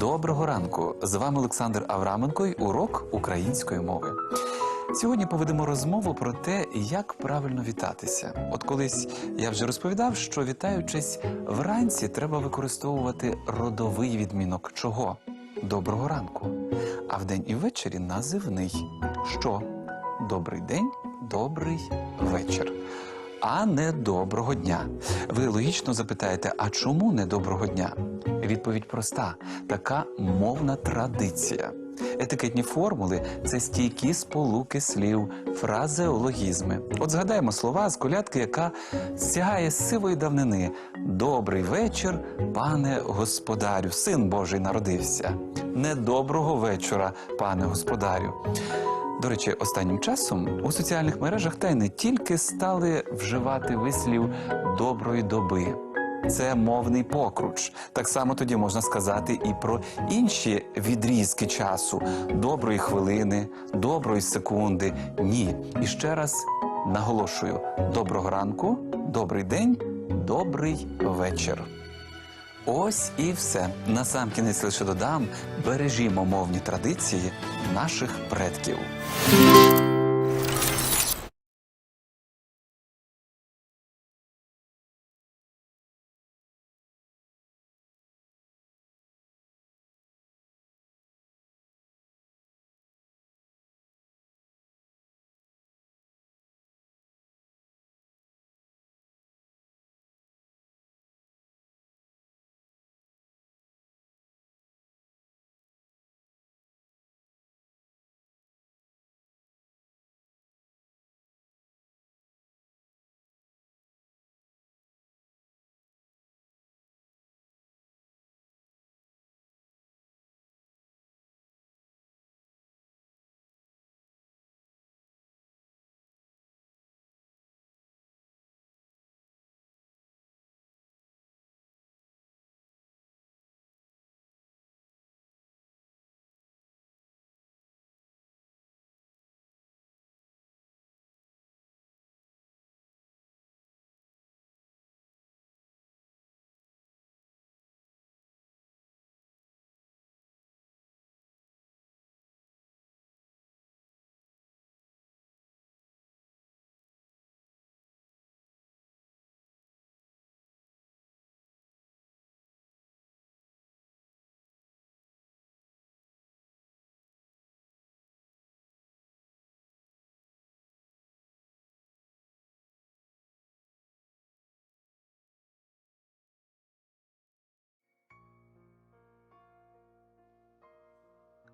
Доброго ранку! З вами Олександр Авраменко й урок української мови. Сьогодні поведемо розмову про те, як правильно вітатися. От колись я вже розповідав, що вітаючись вранці, треба використовувати родовий відмінок чого? Доброго ранку. А вдень і ввечері називний. Що? Добрий день, добрий вечір. А не доброго дня. Ви логічно запитаєте, а чому не доброго дня? Відповідь проста: така мовна традиція. Етикетні формули це стійкі сполуки слів, фразеологізми. От згадаємо слова з колядки, яка сягає з сивої давнини. Добрий вечір, пане господарю, син Божий народився. Недоброго вечора, пане господарю. До речі, останнім часом у соціальних мережах та й не тільки стали вживати вислів доброї доби. Це мовний покруч. Так само тоді можна сказати і про інші відрізки часу: доброї хвилини, доброї секунди. Ні. І ще раз наголошую: доброго ранку, добрий день, добрий вечір. Ось і все. Насамкінець лише додам: бережімо мовні традиції наших предків.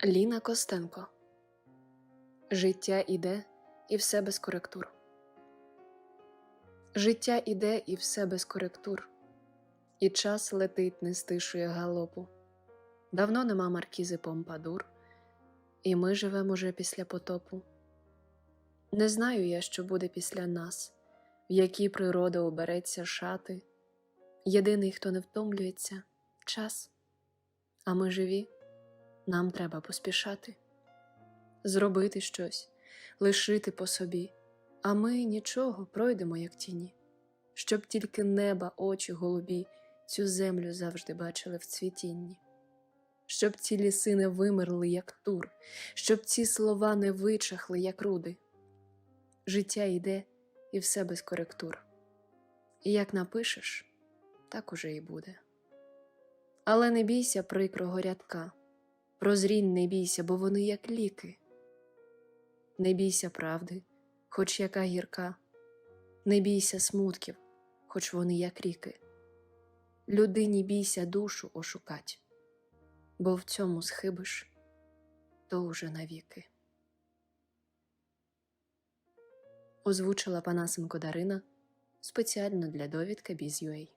Ліна Костенко Життя іде і все без коректур. Життя іде і все без коректур, і час летить, не стишує галопу. Давно нема маркізи Помпадур, і ми живемо уже після потопу. Не знаю я, що буде після нас, в які природа обереться шати. Єдиний, хто не втомлюється час, а ми живі. Нам треба поспішати, зробити щось, лишити по собі, а ми нічого пройдемо, як тіні, щоб тільки неба, очі голубі цю землю завжди бачили в цвітінні, щоб ці ліси не вимерли, як тур, щоб ці слова не вичахли, як руди. Життя йде і все без коректур. І як напишеш, так уже і буде. Але не бійся прикрого рядка. Прозрінь не бійся, бо вони як ліки. Не бійся правди, хоч яка гірка, не бійся смутків, хоч вони як ріки. Людині бійся душу ошукать, бо в цьому схибиш, то уже навіки. Озвучила Панасенко Дарина спеціально для довідка Біз.UA.